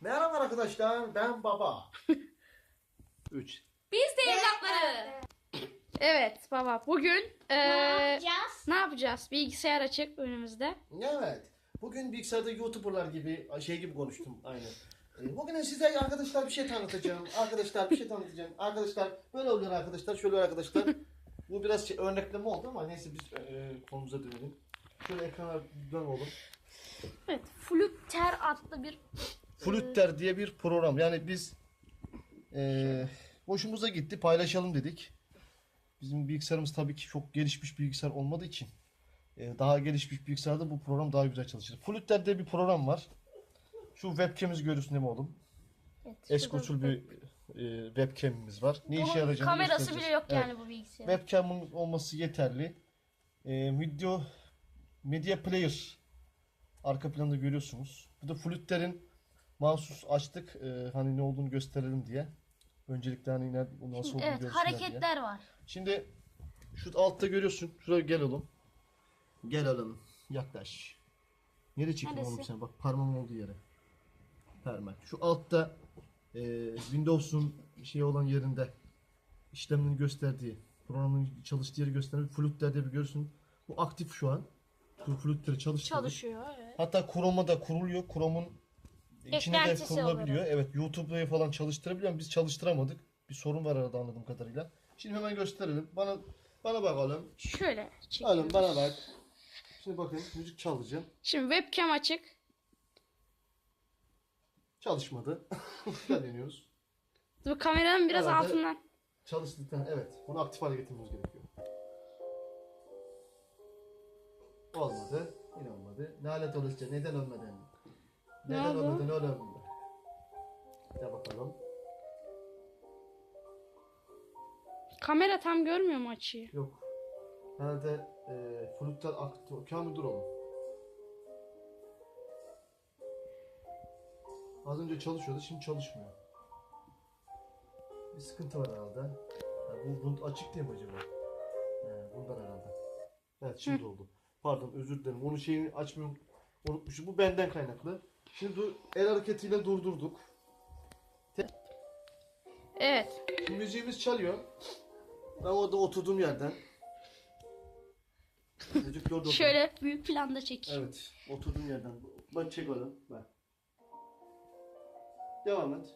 Merhaba arkadaşlar ben baba. 3. Biz de evlatları. Evet baba bugün eee, yapacağız? ne yapacağız? Bilgisayar açık önümüzde. Evet. Bugün bilgisayarda YouTuber'lar gibi şey gibi konuştum aynı. Ee, Bugün size arkadaşlar bir şey tanıtacağım. Arkadaşlar bir şey tanıtacağım. Arkadaşlar böyle oluyor arkadaşlar. Şöyle oluyor arkadaşlar. Bu biraz şey, örnekleme oldu ama neyse biz e, konumuza dönelim. Şöyle ekrana dön oğlum. Evet Flutter adlı bir Flutter diye bir program. Yani biz e, hoşumuza gitti paylaşalım dedik. Bizim bilgisayarımız tabii ki çok gelişmiş bilgisayar olmadığı için e, daha gelişmiş bilgisayarda bu program daha güzel çalışır. Flutter diye bir program var. Şu webcam'imizi görüyorsun değil mi oğlum? evet, Eski usul bir e, webcam'imiz var. Ne işe Bunun yarayacağını kamerası göstereceğiz. bile yok Evet. yani bu bilgisayar. Webcam'ın olması yeterli. E, video Media Player arka planda görüyorsunuz. Bu da Flutter'in mahsus açtık. e, hani ne olduğunu gösterelim diye. Öncelikle hani ne, nasıl olduğunu Evet görsünler diye. hareketler var. Şimdi şu altta görüyorsun. Şuraya gel oğlum. Gel oğlum. Yaklaş. Nereye çekin Neresi? oğlum sen? Bak parmağım olduğu yere. Parmak. Şu altta e, Windows'un şey olan yerinde işlemini gösterdiği, programın çalıştığı yeri gösteren Flutter diye bir görürsün. Bu aktif şu an. Bu Flutter'ı çalıştırdık. Çalışıyor evet. Hatta Chrome'a da kuruluyor. Chrome'un içine de Eklentisi kurulabiliyor. olarak. Evet YouTube'da falan çalıştırabiliyor ama biz çalıştıramadık. Bir sorun var arada anladığım kadarıyla. Şimdi hemen gösterelim. Bana bana bakalım. Şöyle çekiyoruz. Alın bana bak. Şimdi bakın müzik çalacağım. Şimdi webcam açık. Çalışmadı. Tekrar deniyoruz. Bu kameranın biraz Herhalde- altından. Çalıştıktan evet. Bunu aktif hale getirmemiz gerekiyor. Olmadı. Yine olmadı. Lanet olası neden olmadı? Neden oldu? olmadı? Ne olmadı? Gel bakalım. Kamera tam görmüyor mu açıyı? Yok. Herhalde e, flütler aktı. Kamil dur oğlum. Az önce çalışıyordu, şimdi çalışmıyor. Bir sıkıntı var herhalde. Ha, bu, bu açık diye mi acaba? He, bundan herhalde. Evet şimdi oldu. Pardon özür dilerim. Onun şeyini açmıyorum. Unutmuşum. Bu benden kaynaklı. Şimdi el hareketiyle durdurduk. Evet. Şimdi müziğimiz çalıyor. Ben orada oturduğum yerden. Çocuk orada oturuyor. Şöyle büyük planda çekeyim. Evet. Oturduğum yerden. Bak çek oğlum. Bak. Devam et.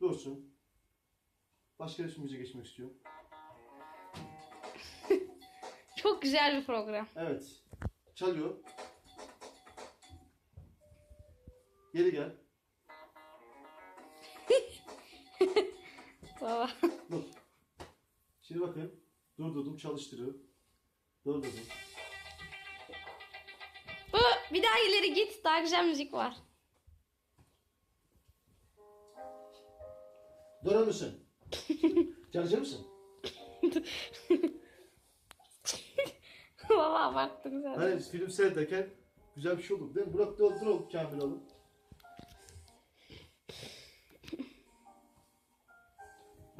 Dursun. Başka bir müziğe geçmek istiyorum. Çok güzel bir program. Evet. Çalıyor. Geri gel. Baba. Dur. Şimdi bakın. Durdurdum çalıştırıyor. Durdurdum. Bu bir daha ileri git. Daha güzel müzik var. Durur musun? Çalışır mısın? Baba abarttın sen. Hani film seyrederken güzel bir şey olur değil mi? Burak dur, dur Kamil oğlum.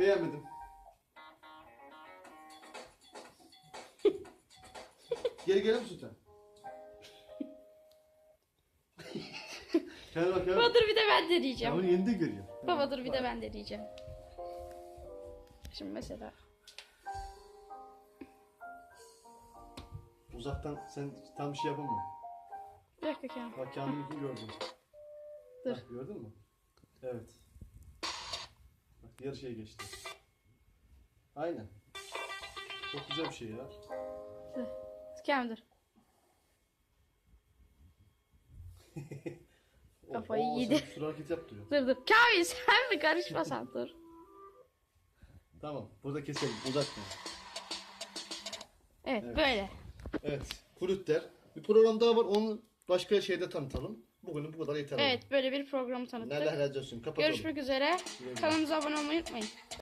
Beğenmedim. Geri gelir misin sen? Kamil bak Kamil. Baba dur bir de ben deneyeceğim. Kamil yeni de görüyor. Baba dur bir de ben deneyeceğim. Şimdi mesela. Uzaktan sen tam bir şey yapamıyorsun. Bir dakika Kemal. Bak Kamil'i gördün. Dur. Bak, gördün mü? Evet. Şeye geçti. Aynen. Çok güzel bir şey ya. Dur. Kafayı yedi. Sen şu hareket yap diyor. Dur dur. Kamil sen mi karışmasan dur. Tamam. Burada keselim. Uzatma. Evet, Evet. böyle. Evet. Flütler. Bir program daha var. Onu başka şeyde tanıtalım. Bugün bu kadar yeter. Evet böyle bir programı tanıttık. Nerede razı olsun. Kapatalım. Görüşmek üzere. Kanalımıza abone olmayı unutmayın.